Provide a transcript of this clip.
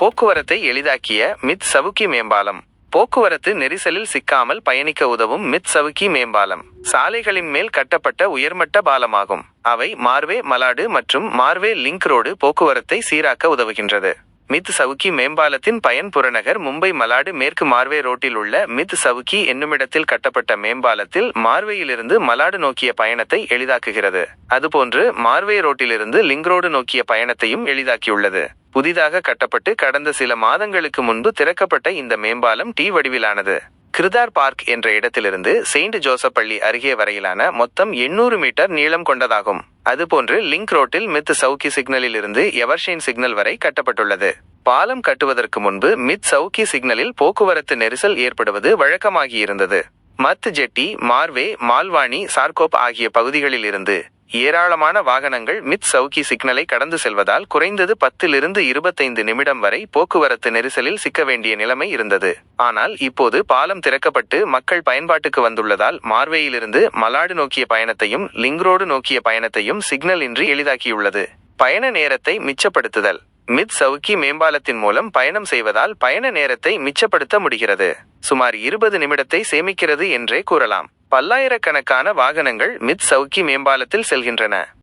போக்குவரத்தை எளிதாக்கிய மித் சவுக்கி மேம்பாலம். போக்குவரத்து நெரிசலில் சிக்காமல் பயணிக்க உதவும் மித் சவுக்கி மேம்பாலம். சாலைகளின் மேல் கட்டப்பட்ட உயர்மட்ட பாலமாகும். அவை மார்வே மலாடு மற்றும் மார்வே லிங்க் ரோடு போக்குவரத்தை சீராக்க உதவுகின்றது. மித் சவுக்கி மேம்பாலத்தின் பயன் புறநகர் மும்பை மலாடு மேற்கு மார்வே ரோட்டில் உள்ள மித் சவுக்கி என்னுமிடத்தில் கட்டப்பட்ட மேம்பாலத்தில் மார்வேயிலிருந்து மலாடு நோக்கிய பயணத்தை எளிதாக்குகிறது. அதுபோன்று மார்வே ரோட்டிலிருந்து லிங்க் ரோடு நோக்கிய பயணத்தையும் எளிதாக்கியுள்ளது. புதிதாக கட்டப்பட்டு கடந்த சில மாதங்களுக்கு முன்பு திறக்கப்பட்ட இந்த மேம்பாலம் டி வடிவிலானது. கிருதார் பார்க் என்ற இடத்திலிருந்து செயின்ட் ஜோசப் பள்ளி அருகே வரையிலான மொத்தம் எண்ணூறு மீட்டர் நீளம் கொண்டதாகும். அதுபோன்று லிங்க் ரோட்டில் மித் சவுக்கி சிக்னலில் இருந்து எவர்ஷைன் சிக்னல் வரை கட்டப்பட்டுள்ளது. பாலம் கட்டுவதற்கு முன்பு மித் சவுக்கி சிக்னலில் போக்குவரத்து நெரிசல் ஏற்படுவது வழக்கமாகியிருந்தது. மத் ஜெட்டி மார்வே மால்வானி சார்கோப் ஆகிய பகுதிகளில் இருந்து ஏராளமான வாகனங்கள் மித் சவுக்கி சிக்னலை கடந்து செல்வதால் குறைந்தது பத்திலிருந்து இருபத்தைந்து நிமிடம் வரை போக்குவரத்து நெரிசலில் சிக்க வேண்டிய நிலைமை இருந்தது. ஆனால் இப்போது பாலம் திறக்கப்பட்டு மக்கள் பயன்பாட்டுக்கு வந்துள்ளதால் மார்வேயிலிருந்து மலாடு நோக்கிய பயணத்தையும் லிங்க் ரோடு நோக்கிய பயணத்தையும் சிக்னல் இன்றி எளிதாக்கியுள்ளது. பயண நேரத்தை மிச்சப்படுத்துதல். மித் சவுக்கி மேம்பாலத்தின் மூலம் பயணம் செய்வதால் பயண நேரத்தை மிச்சப்படுத்த முடிகிறது. சுமார் இருபது நிமிடத்தை சேமிக்கிறது என்றே கூறலாம். பல்லாயிரக்கணக்கான வாகனங்கள் மித் சவுக்கி மேம்பாலத்தில் செல்கின்றன.